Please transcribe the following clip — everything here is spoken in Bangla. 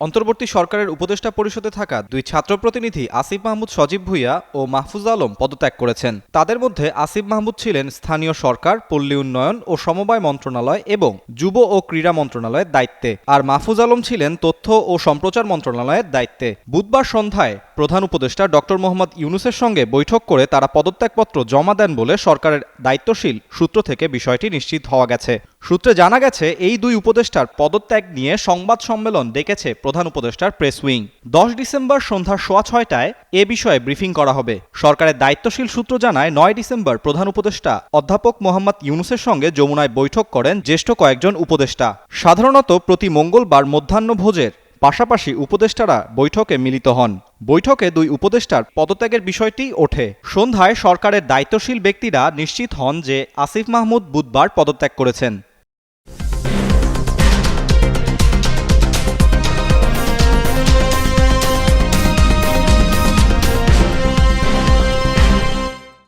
অন্তর্বর্তী সরকারের উপদেষ্টা পরিষদে থাকা দুই ছাত্র প্রতিনিধি আসিফ মাহমুদ, সজীব ভুইয়া ও মাহফুজ আলম পদত্যাগ করেছেন। তাদের মধ্যে আসিফ মাহমুদ ছিলেন স্থানীয় সরকার, পল্লী উন্নয়ন ও সমবায় মন্ত্রণালয় এবং যুব ও ক্রীড়া মন্ত্রণালয়ের দায়িত্বে। আর মাহফুজ আলম ছিলেন তথ্য ও সম্প্রচার মন্ত্রণালয়ের দায়িত্বে। বুধবার সন্ধ্যায় প্রধান উপদেষ্টা ডক্টর মোহাম্মদ ইউনুসের সঙ্গে বৈঠক করে তারা পদত্যাগপত্র জমা দেন বলে সরকারের দায়িত্বশীল সূত্র থেকে বিষয়টি নিশ্চিত হওয়া গেছে। সূত্রে জানা গেছে, এই দুই উপদেষ্টার পদত্যাগ নিয়ে সংবাদ সম্মেলন ডেকেছে প্রধান উপদেষ্টার প্রেস উইং। দশ ডিসেম্বর সন্ধ্যা সোয়া ছয়টায় এ বিষয়ে ব্রিফিং করা হবে। সরকারের দায়িত্বশীল সূত্র জানায়, নয় ডিসেম্বর প্রধান উপদেষ্টা অধ্যাপক মোহাম্মদ ইউনুসের সঙ্গে যমুনায় বৈঠক করেন জ্যেষ্ঠ কয়েকজন উপদেষ্টা। সাধারণত প্রতি মঙ্গলবার মধ্যাহ্ন ভোজের পাশাপাশি উপদেষ্টারা বৈঠকে মিলিত হন। বৈঠকে দুই উপদেষ্টার পদত্যাগের বিষয়টি ওঠে। সন্ধ্যায় সরকারের দায়িত্বশীল ব্যক্তিরা নিশ্চিত হন যে আসিফ মাহমুদ বুধবার পদত্যাগ করেছেন।